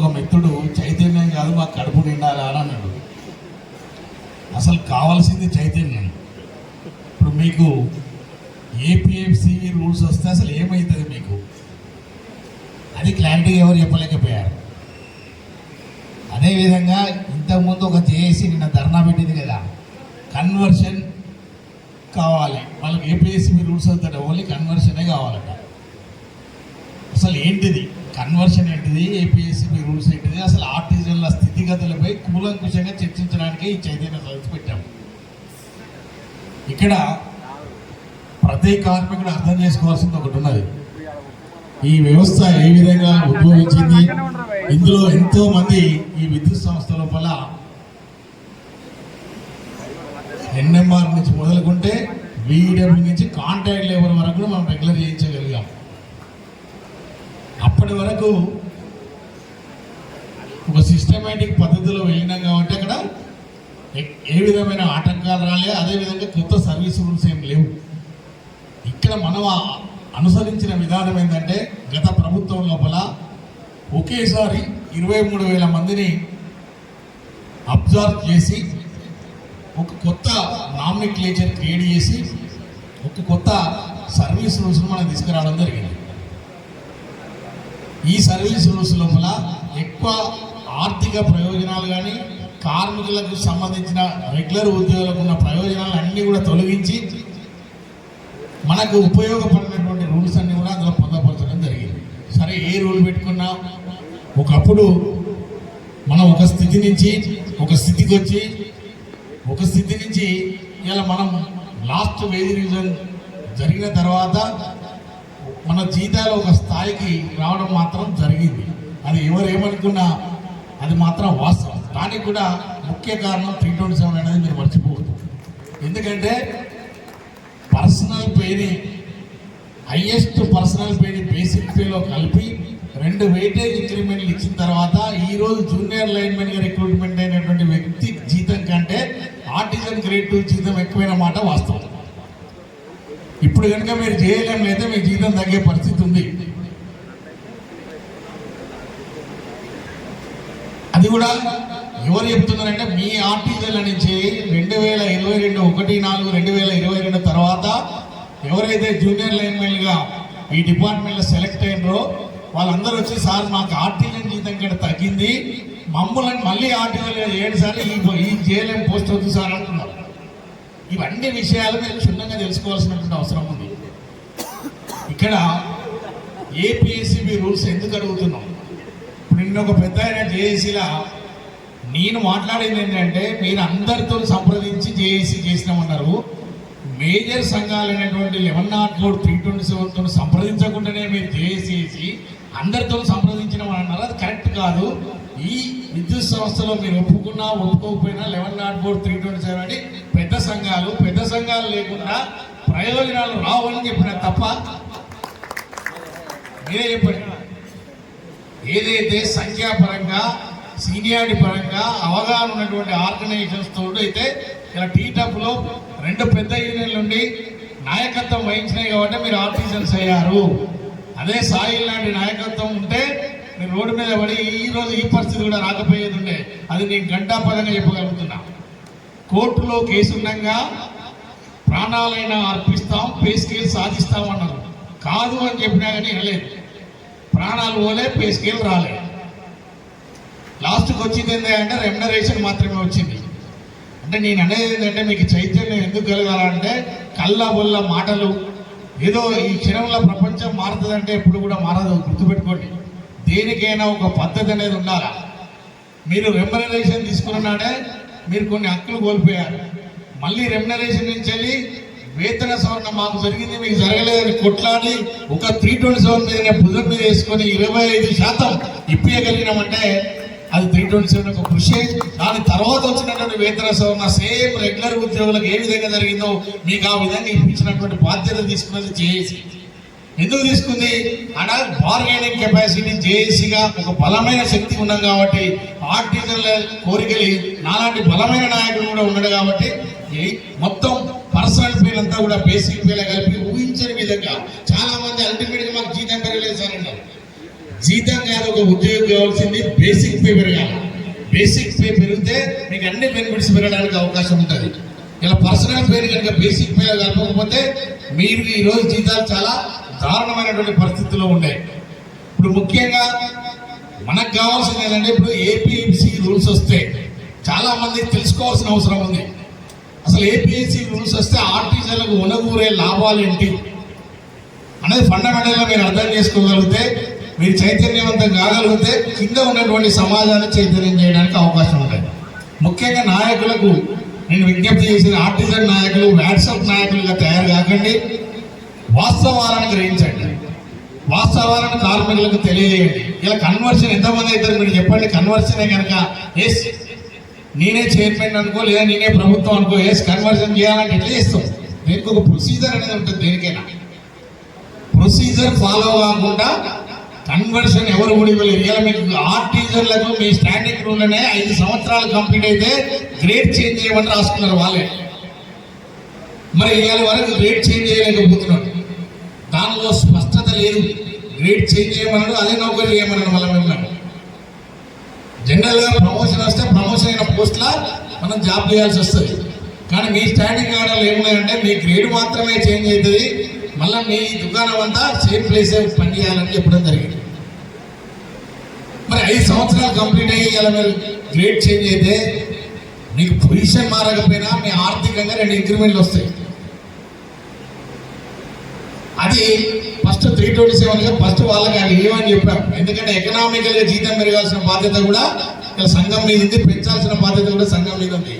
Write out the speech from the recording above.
ఒక మిత్రుడు చైతన్యం కాదు మాకు కడుపు నిండాలా అని అన్నాడు. అసలు కావాల్సింది చైతన్యం. ఇప్పుడు మీకు ఏపీఎఫ్సి రూల్స్ వస్తే అసలు ఏమవుతుంది మీకు? అది క్లారిటీ ఎవరు చెప్పలేకపోయారు. అదేవిధంగా ఇంతకుముందు ఒక జేఏసీ నిన్న ధర్నా పెట్టింది కదా కన్వర్షన్ కావాలి. వాళ్ళకి ఏపీఎస్సీ రూల్స్ అవుతాడు ఓన్లీ కన్వర్షనే కావాలట. అసలు ఏంటిది? కన్వర్షన్ ఏంటిది? ఏపీఎస్సీ రూల్స్ ఏంటిది? అసలు ఆర్టిజన్ల స్థితిగతులపై కూలంకుషంగా చర్చించడానికి ఈ చైతన్య సదస్సు పెట్టాము ఇక్కడ ప్రతి కార్మికుడు అర్థం చేసుకోవాల్సింది ఒకటి ఉన్నది. ఈ వ్యవస్థ ఏ విధంగా ఉద్భవించింది ఇందులో ఎంతో మంది ఈ విద్యుత్ సంస్థ లోపల ఎన్ఎంఆర్ నుంచి మొదలుకుంటే వీడబ్ల్యూ నుంచి కాంట్రాక్ట్ లేబర్ వరకు కూడా మనం రెగ్యులర్ చేయించాం అప్పటి వరకు ఒక సిస్టమేటిక్ పద్ధతిలో వెళ్ళినాం కాబట్టి అక్కడ ఏ- విధమైన ఆటంకాలు రాలే అదేవిధంగా కొత్త సర్వీస్ రూల్స్ ఏం లేవు. ఇక్కడ మనం అనుసరించిన విధానం ఏంటంటే గత ప్రభుత్వం లోపల ఒకేసారి ఇరవై మూడు వేల మందిని అబ్జర్వ్ చేసి ఒక కొత్త నామినిక్లేచర్ క్రియేట్ చేసి ఒక కొత్త సర్వీస్ రూల్స్ మనం తీసుకురావడం జరిగింది. ఈ సర్వీస్ రూల్స్ లోపల ఎక్కువ ఆర్థిక ప్రయోజనాలు కానీ కార్మికులకు సంబంధించిన రెగ్యులర్ ఉద్యోగులకు ఉన్న ప్రయోజనాలు అన్నీ కూడా తొలగించి మనకు ఉపయోగపడినటువంటి రూల్స్ అన్నీ కూడా అందులో పొందపరచడం జరిగింది. సరే ఏ రూల్ పెట్టుకున్నా ఒకప్పుడు మనం ఒక స్థితి నుంచి ఒక స్థితికి వచ్చి ఒక స్థితి నుంచి ఇలా మనం లాస్ట్ వేది రివిజన్ జరిగిన తర్వాత మన జీతాలు ఒక స్థాయికి రావడం మాత్రం జరిగింది. అది ఎవరు ఏమనుకున్నా అది మాత్రం వాస్తవం. దానికి కూడా ముఖ్య కారణం త్రీ ట్వంటీ సెవెన్ అనేది మీరు మర్చిపోవద్దు. ఎందుకంటే పర్సనల్ పేని హైయెస్ట్ పర్సనల్ పేని బేసిక్ పేలో కలిపి రెండు వెయిటేజ్ ఇంక్రిమెంట్లు ఇచ్చిన తర్వాత ఈ రోజు జూనియర్ లైన్మెన్గా రిక్రూట్మెంట్ అయినటువంటి వ్యక్తి జీతం కంటే ఆర్టిజన్ గ్రేడ్ టూ జీతం ఎక్కువైన మాట వాస్తవం. ఇప్పుడు కనుక మీరు చేయలేం లేదా మీ జీతం తగ్గే పరిస్థితి ఉంది. అది కూడా ఎవరు చెప్తున్నారంటే మీ ఆర్టీజీల నుంచి రెండు వేల ఇరవై రెండు ఒకటి నాలుగు రెండు వేల ఇరవై రెండు తర్వాత ఎవరైతే జూనియర్ లైన్మెన్గా ఈ డిపార్ట్మెంట్లో సెలెక్ట్ అయినరో వాళ్ళందరూ వచ్చి సార్ మాకు ఆర్టిజన్ జీతం కంటే తగ్గింది. మమ్మల్ని మళ్ళీ ఆర్టిజన్గా చేయండి సార్. ఈ ఈ జేఎల్ఎం పోస్ట్ వద్దు సార్ అంటున్నారు. ఇవన్నీ విషయాలు మీరు క్షుణ్ణంగా తెలుసుకోవాల్సినటువంటి అవసరం ఉంది. ఇక్కడ ఏపీఎస్సీబీ రూల్స్ ఎందుకు అడుగుతున్నాం? ఇప్పుడు నిన్న ఒక పెద్ద ఆయన జేఏసీలా నేను మాట్లాడింది ఏంటంటే మీరు అందరితో సంప్రదించి జేఏసీ చేసినామన్నారు. మేజర్ సంఘాలు అనేటువంటి eleven not four three twenty సెవెన్తో సంప్రదించకుండానే మీరు జేఏసీసి చేసి అందరితో సంప్రదించినామని అన్నారు అది కరెక్ట్ కాదు. ఈ విద్యుత్ సంస్థలో మీరు ఒప్పుకున్నా ఒప్పుకోకపోయినా eleven not four three twenty seven అని పెద్ద సంఘాలు పెద్ద సంఘాలు లేకుండా ప్రయోజనాలు రావని చెప్పిన తప్ప మీరే చెప్పండి. ఏదైతే సంఖ్యాపరంగా సీనియారిటీ పరంగా అవగాహన ఉన్నటువంటి ఆర్గనైజేషన్స్ తోడు అయితే ఇలా టీటప్లో రెండు పెద్ద యూనియన్ల నుండి నాయకత్వం వహించినాయి కాబట్టి మీరు ఆర్టిజన్స్ అయ్యారు. అదే సాయి లాంటి నాయకత్వం ఉంటే మీరు రోడ్డు మీద పడి ఈ రోజు ఈ పరిస్థితి కూడా రాకపోయేది ఉండే. అది నేను గంటాపదంగా చెప్పగలుగుతున్నా. కోర్టులో కేసు ఉండగా ప్రాణాలైనా అర్పిస్తాం పే స్కేల్ సాధిస్తాం అన్నారు కాదు అని చెప్పినా కానీ వినలేదు. ప్రాణాలు పోలే పే స్కేల్ రాలే. లాస్ట్కి వచ్చింది ఏంటంటే రెమ్యునరేషన్ మాత్రమే వచ్చింది. అంటే నేను అనేది ఏంటంటే మీకు చైతన్యం ఎందుకు కలగాలంటే కళ్ళ బొల్ల మాటలు. ఏదో ఈ క్షణంలో ప్రపంచం మారుతుందంటే ఎప్పుడు కూడా మారదు గుర్తుపెట్టుకోండి. దేనికైనా ఒక పద్ధతి అనేది ఉండాలా? మీరు రెమ్యునరేషన్ తీసుకున్నాడే మీరు కొన్ని హక్కులు కోల్పోయారు. మళ్ళీ రెమ్యునరేషన్ నుంచి వెళ్ళి వేతన సవరణ మాకు జరిగింది మీకు జరగలేదని కొట్లాడి ఒక త్రీ ట్వంటీ సెవెన్ మీద భుజం మీద వేసుకొని ఇరవై ఐదు శాతం ఇప్పించగలిగినామంటే అది త్రీ ట్వంటీ సెవెన్ ఒక కృషి దాని తర్వాత వచ్చినటువంటి వేతన సవరణ సేమ్ రెగ్యులర్ ఉద్యోగులకు ఏ విధంగా జరిగిందో మీకు ఆ విధంగా ఇప్పించినటువంటి బాధ్యత తీసుకున్నది చేసి ఎందుకు తీసుకుంది? అలా బార్గెనింగ్ కెపాసిటీ జేఏసీగా ఒక బలమైన శక్తి ఉన్నాం కాబట్టి ఆర్టిజన్ల కోరికలు నాలాంటి బలమైన నాయకుడు కూడా ఉన్నాడు కాబట్టి మొత్తం పర్సనల్ ఫీల్ అంతా కూడా బేసిక్ ఫీల్ కలిపి ఊహించని విధంగా చాలా మంది అల్టిమేట్గా మాకు జీతం పెరగలేదు సార్ అన్నారు. జీతం కాదు ఒక ఉద్యోగం కావాల్సింది బేసిక్ పే పెరగాలి. బేసిక్ పే పెరిగితే మీకు అన్ని బెనిఫిట్స్ పెరగడానికి అవకాశం ఉంటుంది. ఇలా పర్సనల్ పే కనుక బేసిక్ పే కలపకపోతే మీరు ఈ రోజు జీతాలు చాలా దారుణమైనటువంటి పరిస్థితుల్లో ఉన్నాయి ఇప్పుడు ముఖ్యంగా మనకు కావాల్సింది ఏంటంటే ఇప్పుడు ఏపీఎంసీ రూల్స్ వస్తే చాలా మంది తెలుసుకోవాల్సిన అవసరం ఉంది. అసలు ఏపీఎంసీ రూల్స్ వస్తే ఆర్టీసీలకు ఉనగూరే లాభాలు ఏంటి? అనేది ఫండమెంటల్గా మీరు అర్థం చేసుకోగలిగితే మీరు చైతన్యవంతం కాగలిగితే కింద ఉన్నటువంటి సమాజాన్ని చైతన్యం చేయడానికి అవకాశం ఉంటుంది. ముఖ్యంగా నాయకులకు నేను విజ్ఞప్తి చేసిన ఆర్టిజన్ నాయకులు వాట్సాప్ నాయకులుగా తయారు కాకండి. వాస్తవాలను గ్రహించండి. వాస్తవాలను కార్మికులకు తెలియజేయండి. ఇలా కన్వర్షన్ ఎంతమంది అవుతారు మీరు చెప్పండి. కన్వర్షనే కనుక ఎస్ నేనే చైర్మన్ అనుకో లేదా నేనే ప్రభుత్వం అనుకో ఎస్ కన్వర్షన్ చేయాలంటే ఎట్లా చేస్తాం? దీనికి ఒక ప్రొసీజర్ అనేది ఉంటుంది దేనికైనా. ప్రొసీజర్ ఫాలో కాకుండా కన్వర్షన్ ఎవరు కూడా ఇవ్వలేరు. ఇలా మీకు ఆర్టీజర్లకు మీ స్టాండింగ్ రూల్లోనే ఐదు సంవత్సరాలు కంప్లీట్ అయితే గ్రేడ్ చేంజ్ చేయమని రాసుకున్నారు వాళ్ళే. మరి ఇవాళ వరకు గ్రేడ్ చేంజ్ చేయలేకపోతున్నారు. దానిలో స్పష్టత లేదు. గ్రేడ్ చేంజ్ చేయమన్నాడు అదే నౌకరీ చేయమన్నాడు మళ్ళీ మిమ్మల్ని. జనరల్గా ప్రమోషన్ వస్తే ప్రమోషన్ అయిన పోస్ట్లా మనం జాబ్ చేయాల్సి వస్తుంది. కానీ మీ స్టాండింగ్ ఆర్డర్లు ఏమున్నాయంటే మీ గ్రేడ్ మాత్రమే చేంజ్ అవుతుంది మళ్ళీ మీ దుకాణం అంతా సేమ్ ప్లేసే పని చేయాలని చెప్పడం జరిగింది. మరి ఐదు సంవత్సరాలు కంప్లీట్ అయ్యి ఇలా మీరు గ్రేడ్ చేంజ్ అయితే మీకు పొజిషన్ మారకపోయినా మీ ఆర్థికంగా రెండు ఇంక్రిమెంట్లు వస్తాయి. అది ఫస్ట్ త్రీ ట్వంటీ సెవెన్గా ఫస్ట్ వాళ్ళకి అది ఏమని చెప్పాం ఎందుకంటే ఎకనామికల్గా జీతం పెరగాల్సిన బాధ్యత కూడా సంఘం మీద ఉంది పెంచాల్సిన బాధ్యత కూడా సంఘం మీద ఉంది.